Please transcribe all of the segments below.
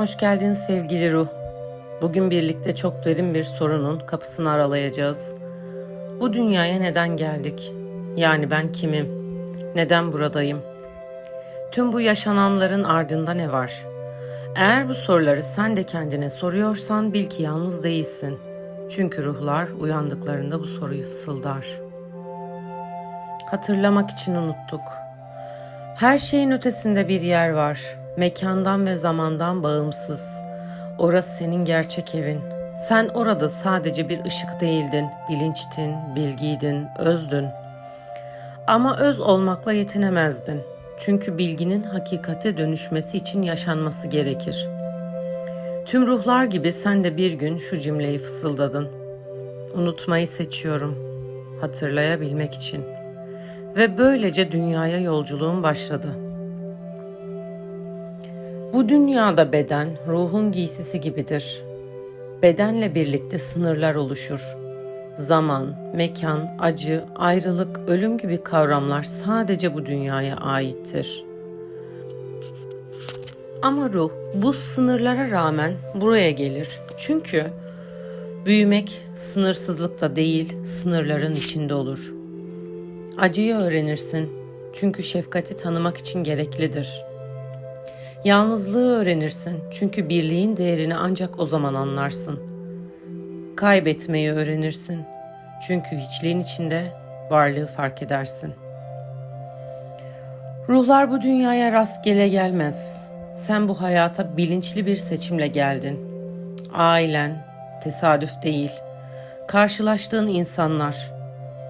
Hoş geldin sevgili ruh. Bugün birlikte çok derin bir sorunun kapısını aralayacağız. Bu dünyaya neden geldik? Yani ben kimim? Neden buradayım? Tüm bu yaşananların ardında ne var? Eğer bu soruları sen de kendine soruyorsan bil ki yalnız değilsin. Çünkü ruhlar uyandıklarında bu soruyu fısıldar. Hatırlamak için unuttuk. Her şeyin ötesinde bir yer var. Mekandan ve zamandan bağımsız. Orası senin gerçek evin. Sen orada sadece bir ışık değildin, bilinçtin, bilgiydin, özdün. Ama öz olmakla yetinemezdin. Çünkü bilginin hakikate dönüşmesi için yaşanması gerekir. Tüm ruhlar gibi sen de bir gün şu cümleyi fısıldadın. Unutmayı seçiyorum, hatırlayabilmek için. Ve böylece dünyaya yolculuğum başladı. Bu dünyada beden ruhun giysisi gibidir. Bedenle birlikte sınırlar oluşur. Zaman, mekan, acı, ayrılık, ölüm gibi kavramlar sadece bu dünyaya aittir. Ama ruh bu sınırlara rağmen buraya gelir. Çünkü büyümek sınırsızlıkta değil, sınırların içinde olur. Acıyı öğrenirsin. Çünkü şefkati tanımak için gereklidir. Yalnızlığı öğrenirsin. Çünkü birliğin değerini ancak o zaman anlarsın. Kaybetmeyi öğrenirsin. Çünkü hiçliğin içinde varlığı fark edersin. Ruhlar bu dünyaya rastgele gelmez. Sen bu hayata bilinçli bir seçimle geldin. Ailen tesadüf değil. Karşılaştığın insanlar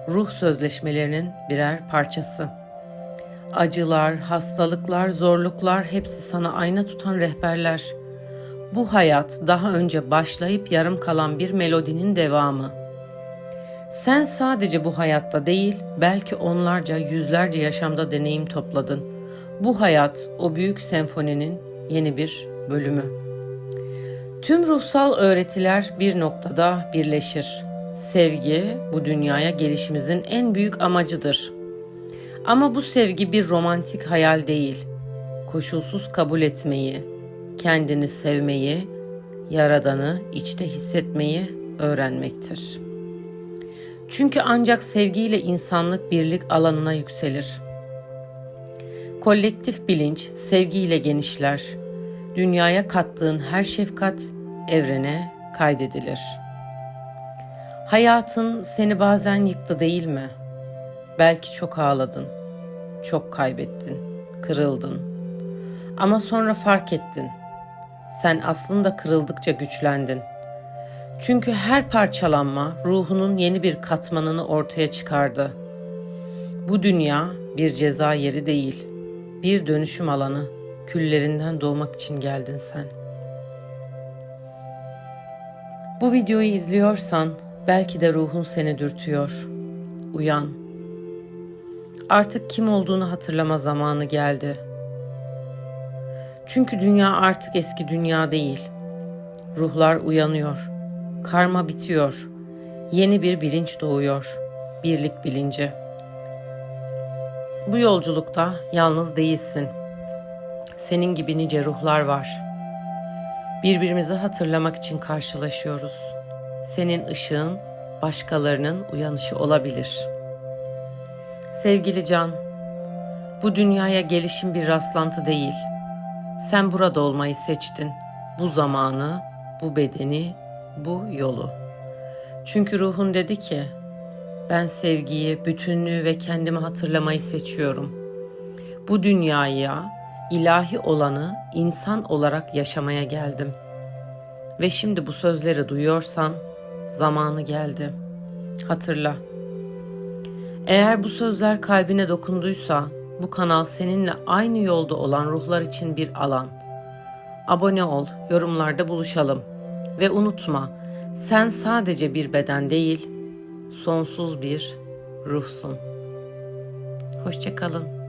ruh sözleşmelerinin birer parçası. Acılar, hastalıklar, zorluklar hepsi sana ayna tutan rehberler. Bu hayat daha önce başlayıp yarım kalan bir melodinin devamı. Sen sadece bu hayatta değil, belki onlarca, yüzlerce yaşamda deneyim topladın. Bu hayat o büyük senfoninin yeni bir bölümü. Tüm ruhsal öğretiler bir noktada birleşir. Sevgi bu dünyaya gelişimizin en büyük amacıdır. Ama bu sevgi bir romantik hayal değil. Koşulsuz kabul etmeyi, kendini sevmeyi, yaradanı içte hissetmeyi öğrenmektir. Çünkü ancak sevgiyle insanlık birlik alanına yükselir. Kolektif bilinç sevgiyle genişler. Dünyaya kattığın her şefkat evrene kaydedilir.'' Hayatın seni bazen yıktı değil mi? Belki çok ağladın, çok kaybettin, kırıldın. Ama sonra fark ettin. Sen aslında kırıldıkça güçlendin. Çünkü her parçalanma ruhunun yeni bir katmanını ortaya çıkardı. Bu dünya bir ceza yeri değil, bir dönüşüm alanı. Küllerinden doğmak için geldin sen. Bu videoyu izliyorsan Belki de ruhun seni dürtüyor. Uyan. Artık kim olduğunu hatırlama zamanı geldi. Çünkü dünya artık eski dünya değil. Ruhlar uyanıyor. Karma bitiyor. Yeni bir bilinç doğuyor. Birlik bilinci. Bu yolculukta yalnız değilsin. Senin gibi nice ruhlar var. Birbirimizi hatırlamak için karşılaşıyoruz senin ışığın başkalarının uyanışı olabilir. Sevgili Can, bu dünyaya gelişim bir rastlantı değil. Sen burada olmayı seçtin. Bu zamanı, bu bedeni, bu yolu. Çünkü ruhun dedi ki, ben sevgiyi, bütünlüğü ve kendimi hatırlamayı seçiyorum. Bu dünyaya, ilahi olanı insan olarak yaşamaya geldim. Ve şimdi bu sözleri duyuyorsan Zamanı geldi. Hatırla. Eğer bu sözler kalbine dokunduysa bu kanal seninle aynı yolda olan ruhlar için bir alan. Abone ol, yorumlarda buluşalım ve unutma sen sadece bir beden değil, sonsuz bir ruhsun. Hoşçakalın.